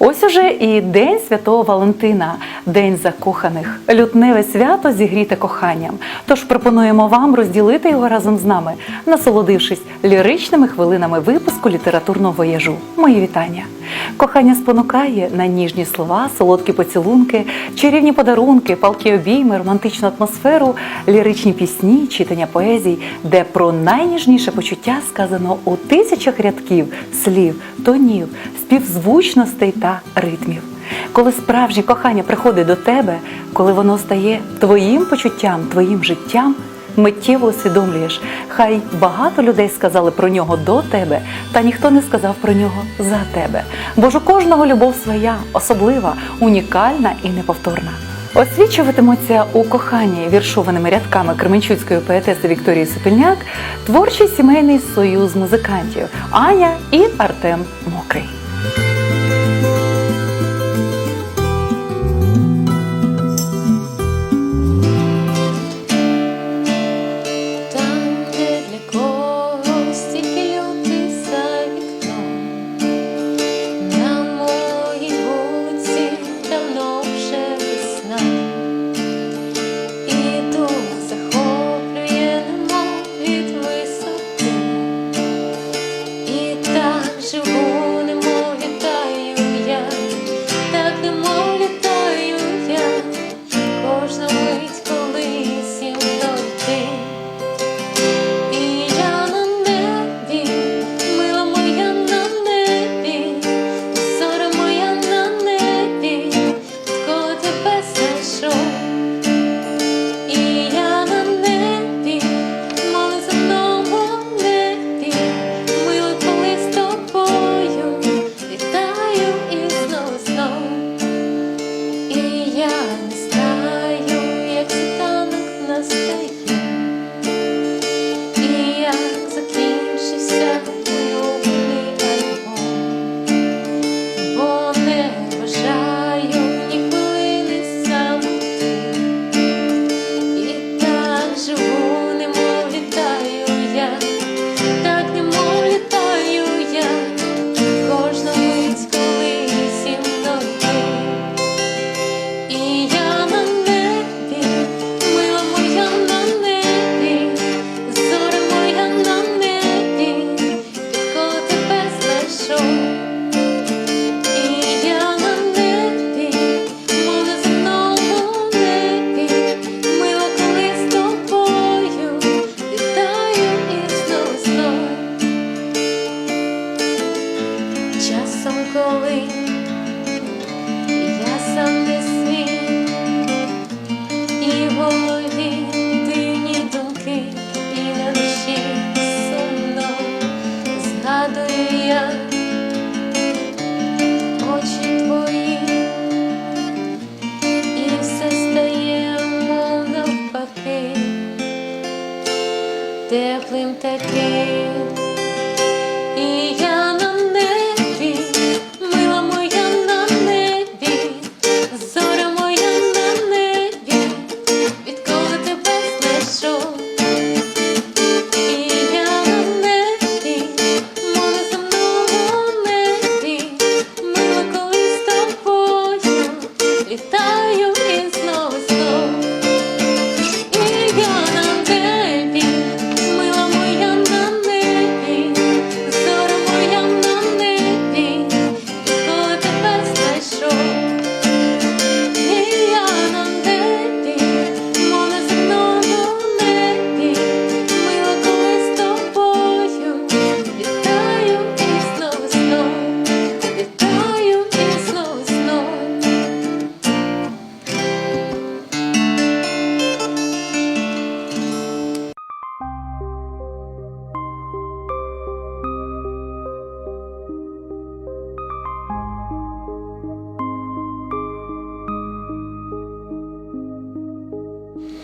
Ось уже і День Святого Валентина, День закоханих, лютневе свято зігріте коханням. Тож пропонуємо вам розділити його разом з нами, насолодившись ліричними хвилинами випуску літературного вояжу. Мої вітання. Кохання спонукає на ніжні слова, солодкі поцілунки, чарівні подарунки, палкі обійми, романтичну атмосферу, ліричні пісні, читання поезій, де про найніжніше почуття сказано у тисячах рядків, слів, тонів, співзвучностей та ритмів. Коли справжнє кохання приходить до тебе, коли воно стає твоїм почуттям, твоїм життям, миттєво усвідомлюєш, хай багато людей сказали про нього до тебе, та ніхто не сказав про нього за тебе. Бо ж у кожного любов своя, особлива, унікальна і неповторна. Освічуватимуться у коханні віршованими рядками кременчуцької поетеси Вікторії Сопільняк творчий сімейний союз музикантів Аня і Артем Мокрий.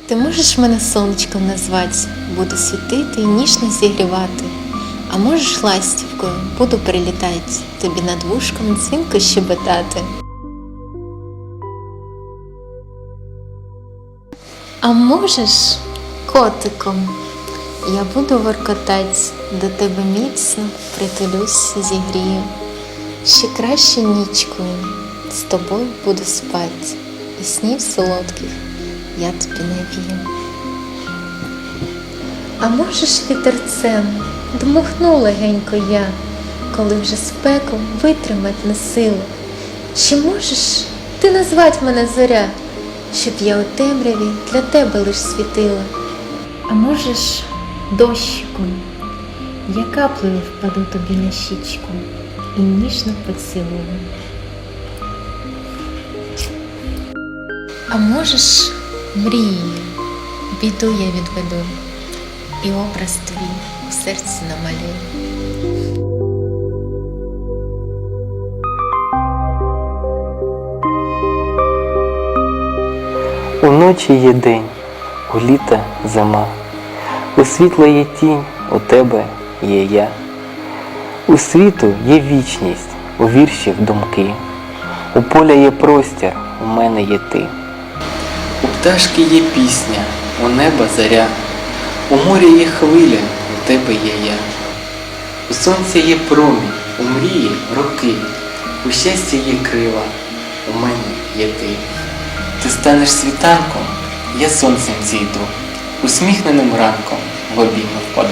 Ти можеш мене сонечком назвати, буду світити і ніжно зігрівати. А можеш ластівкою, буду прилітати, тобі над вушком дзвінко щебетати. А можеш котиком, я буду воркотать, до тебе міцно притулюсь, зігрію. Ще краще нічкою з тобою буду спать, і снів солодких я тобі навію. А можеш вітерцем дмухну легенько я, коли вже спеку витримать не силу. Чи можеш ти назвать мене зоря, щоб я у темряві для тебе лиш світила? А можеш дощиком, я каплею впаду тобі на щічку і ніжно поцілую. А можеш мрією, біду я відведу, і образ твій у серці намалюю. Уночі є день, у літа зима, у світла є тінь, у тебе є я. У світу є вічність, у віршів думки, у поля є простір, у мене є ти. У пташки є пісня, у неба заря, у морі є хвиля, у тебе є я. У сонця є промінь, у мрії роки, у щастя є крила, у мене є ти. Ти станеш світанком, я сонцем зійду, усміхненим ранком в обійми впаду.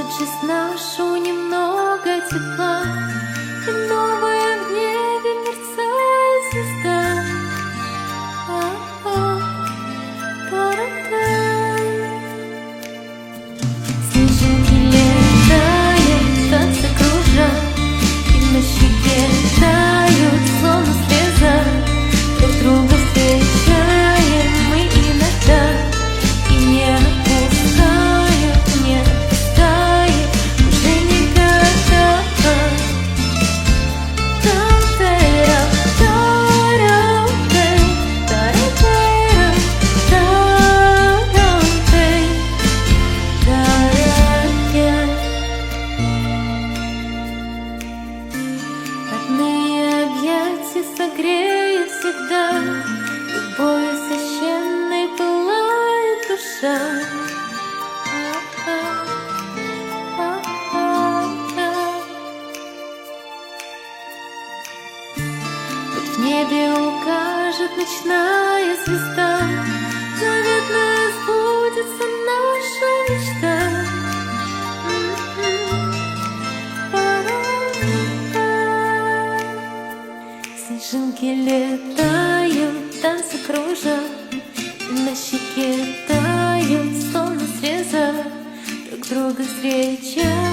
Приносит жизнь нашу немного тепла, в небе укажет ночная звезда, Заветная сбудется наша мечта. Снежинки летают, танцы кружат, На щеке друга встречаем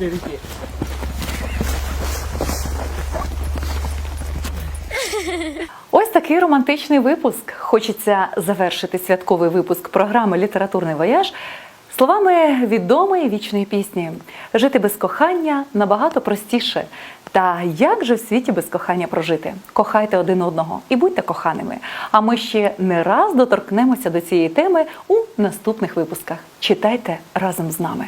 русле реки. Ось такий романтичний випуск. Хочеться завершити святковий випуск програми Літературний вояж словами відомої вічної пісні Жити без кохання набагато простіше. Та як же в світі без кохання прожити? Кохайте один одного і будьте коханими. А ми ще не раз доторкнемося до цієї теми у наступних випусках. Читайте разом з нами.